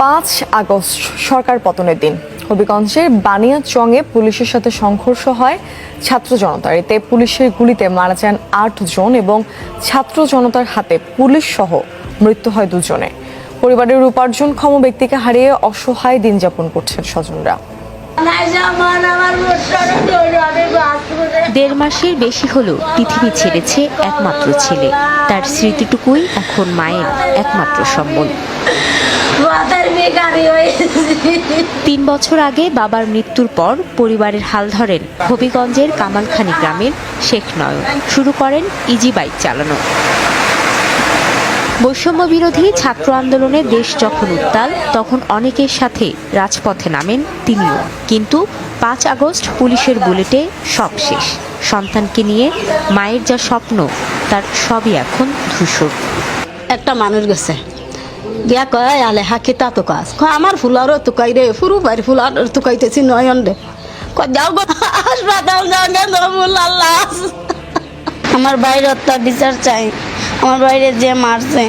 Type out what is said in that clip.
পাঁচ আগস্ট সরকার পতনের দিন। হবিগঞ্জের বানিয়াচংয়ে পুলিশের সাথে সংঘর্ষ হয় ছাত্র জনতার। এতে পুলিশের গুলিতে মারা যান আট জন এবং ছাত্র জনতার হাতে পুলিশ সহ মৃত্যু হয় দুজনে। পরিবারের উপার্জনক্ষম ব্যক্তিকে হারিয়ে অসহায় দিন যাপন করছেন স্বজনরা। দেড় মাসের বেশি হলো পৃথিবী ছেড়েছে একমাত্র ছেলে। তার স্মৃতিটুকুই এখন মায়ের একমাত্র সম্বল। তিন বছর আগে বাবার মৃত্যুর পর পরিবারের হাল ধরেন হবিগঞ্জের কামালখানি গ্রামের শেখ নয়ন। শুরু করেন ইজি বাইক চালানো। বৈষম্য বিরোধী ছাত্র আন্দোলনে দেশ যখন উত্তাল তখন অনেকের সাথে রাজপথে নামেন তিনিও। কিন্তু পাঁচ আগস্ট পুলিশের বুলেটে সব শেষ। সন্তানকে নিয়ে মায়ের যা স্বপ্ন তার সবই এখন ধূসর। একটা মানুষ গেছে। গিয়া কয়, আলে হাকি তা তো কাজ। ক আমার ফুলারও তুকাই রে, ফুরু বাড়ি ফুলার তুকাইতেছি নয়ন রে। ক যাও গো, হাসপাতাল যাও নবুল আল্লাহ আমার বাইরে বিচার চাই, আমার বাইরে যে মারছে।